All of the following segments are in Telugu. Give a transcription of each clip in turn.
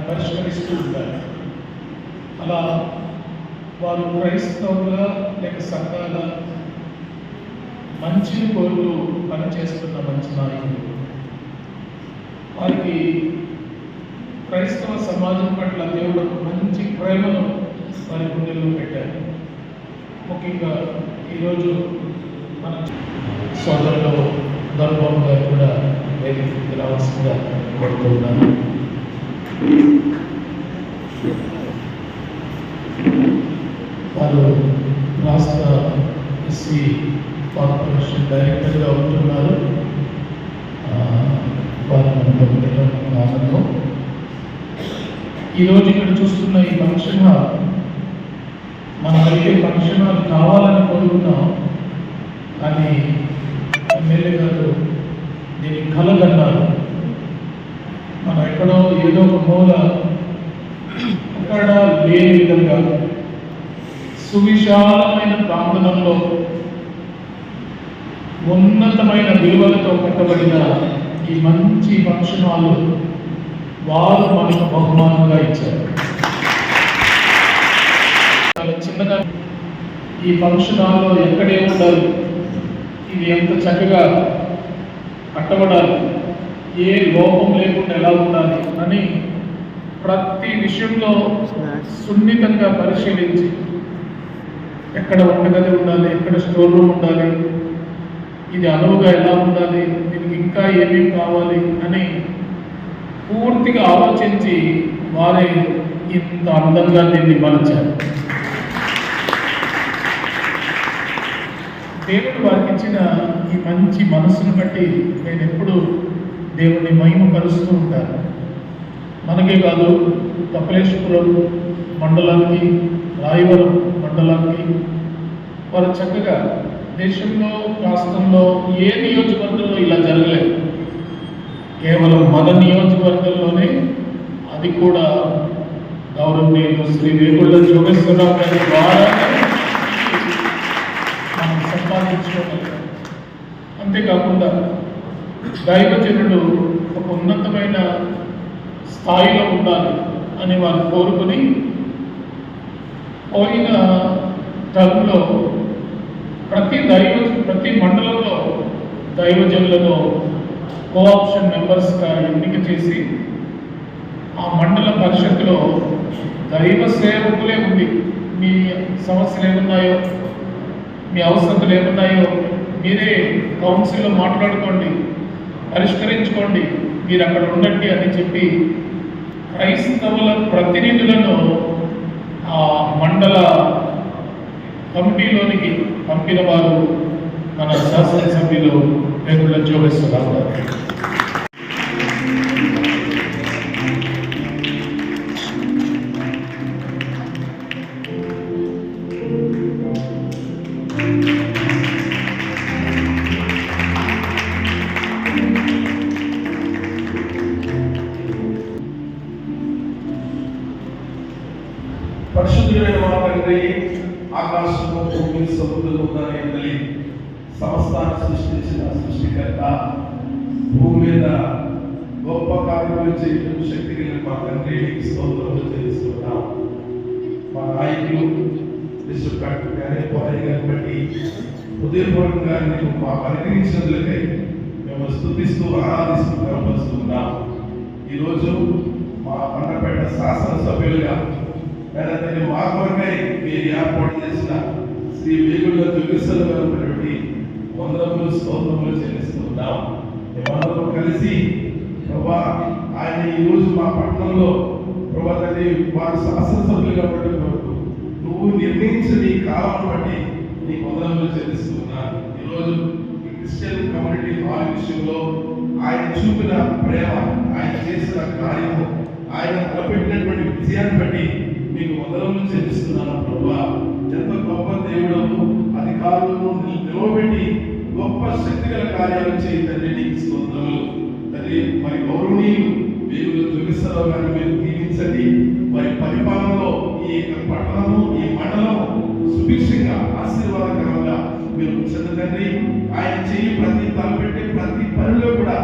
పరిష్కరిస్తూ ఉంటారు అలా వారు క్రైస్తవుల లేక సంఘాల మంచిని కోరుతూ పనిచేస్తున్న మంచి నాయకులు. వారికి క్రైస్తవ సమాజం పట్ల దేవుడు మంచి ప్రేమను వారి గుండెల్లో పెట్టారు. ముఖ్యంగా ఈరోజు మన సోదరులు ధర్మం గారు కూడా వేదికకి రావాల్సిందిగా కోరుతున్నాను వారు రాష్ట్ర ఎస్సీ కార్పొరేషన్ డైరెక్టర్గా ఉంటున్నారు. ఆ, వారు ఆనందం ఈరోజు ఇక్కడ చూస్తున్న ఈ ఫంక్షన్ హాల్ మనమైతే ఫంక్షన్ హాల్ కావాలని కోరుకున్నాం. కానీ ఎమ్మెల్యే గారు దీన్ని కలగన్నారు. ఎక్కడో ఏదో ఒక మూల అక్కడ లేని విధంగా సువిశాలమైన ప్రాంగణంలో ఉన్నతమైన విలువలతో కట్టబడిన ఈ మంచి ఫంక్షన్ హాల్ వారు మనకు బహుమానంగా ఇచ్చారు. చాలా చిన్నగా ఈ ఫంక్షన్ హాల్లో ఎక్కడే ఉండాలి ఇది ఎంత చక్కగా కట్టబడాలి ఏ లోపం లేకుండా ఎలా ఉండాలి అని ప్రతి విషయంలో సున్నితంగా పరిశీలించి ఎక్కడ వంటగది ఉండాలి ఎక్కడ స్టోర్ రూమ్ ఉండాలి ఇది అనువుగా ఎలా ఉండాలి దీనికి ఇంకా ఏమేమి కావాలి అని పూర్తిగా ఆలోచించి వారే ఇంత అందంగా దీన్ని మలచారు. దేవుడు వారికి ఇచ్చిన ఈ మంచి మనస్సును బట్టి నేను ఎప్పుడు దేవుణ్ణి మహిమపరుస్తూ ఉంటారు. మనకే కాదు కపిలేశ్వరం మండలానికి రాయవరం మండలానికి వారు చక్కగా దేశంలో రాష్ట్రంలో ఏ నియోజకవర్గంలో ఇలా జరగలేదు. కేవలం మన నియోజకవర్గంలోనే అది కూడా గౌరవనీయులు శ్రీ వేగుళ్ళ జోగేశ్వరరావు గారి ద్వారా మనం సంపాదించుకోగలిగాం. అంతేకాకుండా దైవజనుడు ఒక ఉన్నతమైన స్థాయిలో ఉండాలి అని వారు కోరుకుని పోయిన టర్మ్లో ప్రతి దైవ ప్రతి మండలంలో దైవజనులను కోఆప్షన్ మెంబర్స్గా ఎన్నిక చేసి ఆ మండల పరిషత్తులో దైవ సేవకులే ఉంది మీ సమస్యలు ఏమున్నాయో మీ అవసరతలు ఏమున్నాయో మీరే కౌన్సిల్లో మాట్లాడుకోండి. పరిష్కరించుకోండి. మీరు అక్కడ ఉండండి అని చెప్పి క్రైస్తవుల ప్రతినిధులను ఆ మండల కమిటీలోనికి పంపిన వారు మన శాసనసభ్యులు వేగుళ్ళ జోగేశ్వరరావు గారు. భూమి సముద్రము దాని సంస్థాన్ని సృష్టించిన సృష్టికర్త భూమి మీద గొప్ప కార్యములు చేయడం శక్తి కలిగిన మా తండ్రి నీకు స్తోత్రములు తెలుస్తున్నాం మా నాయకులు బిషప్ డాక్టర్ గారి పోరాయి గారిని బట్టి హృదయపూర్వకంగా నీకు మా అనుగ్రహించినందులకై మేము స్థుతిస్తూ ఆరాధిస్తూ కనపరుస్తున్నాం ఈరోజు మా పండపేట శాసనసభ్యులుగా లేదంటే మా కొరకై మీరు ఏర్పాటు చేసిన శ్రీ వేగుళ్ళ దుర్గేశ్వర గారు ఉన్నటువంటి వందరములు స్తోత్రములు చెల్లిస్తున్నాం. మేమందరం కలిసి ప్రభా ఆయన ఈరోజు మా పట్టణంలో ప్రభా తల్లి వారు శాసనసభ్యులుగా పట్టుకోవద్దు నువ్వు నిర్ణయించిన ఈ కాలం బట్టి నీ వందరములు చెల్లిస్తున్నాను ఈరోజు క్రిస్టియన్ కమ్యూనిటీ హాల్ విషయంలో ఆయన చూపిన ప్రేమ ఆయన చేసిన కార్యము ఆయన తలపెట్టినటువంటి విజయాన్ని అధికారులను నీ నిలవబెట్టి గొప్ప శక్తి గల కార్యాలు చేయి తండ్రి నీకు స్తోత్రములు తండ్రి మరి గౌరవనీయులు మీరు చూపిస్తారో కానీ మీరు దీవించండి. మరి పరిపాలనలో ఈ యొక్క పట్టణము ఈ మండలము సుభిక్షంగా ఆశీర్వాదకరంగా మీరు ఉంచండి తండ్రి. ఆయన చేయి ప్రతి తలపెట్టే ప్రతి పనిలో కూడా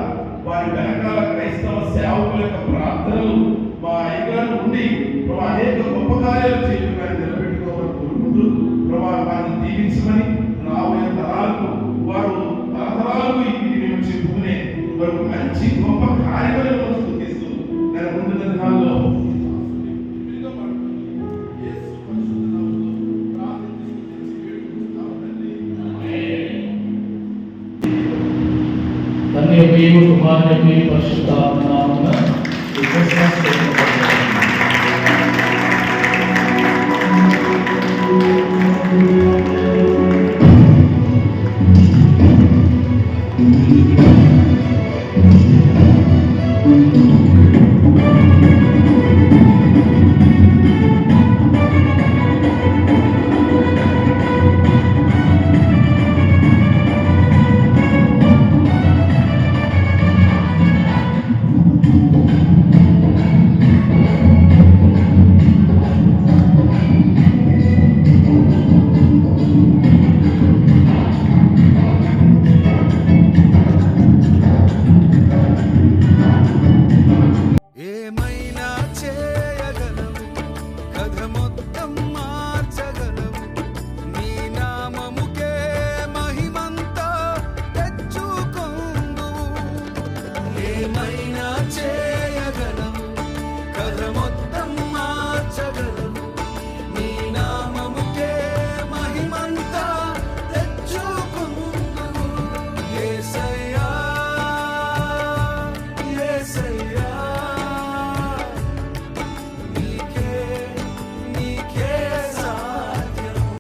వారి వెనకాల క్రైస్తవ సేవకుల యొక్క ప్రార్థనలు మా అయ్యగారు ఉండి అనేక గొప్ప కార్యాలు చేయాలి యొక్క కుమారుని యొక్క పరిశుద్ధాత్మ నామమున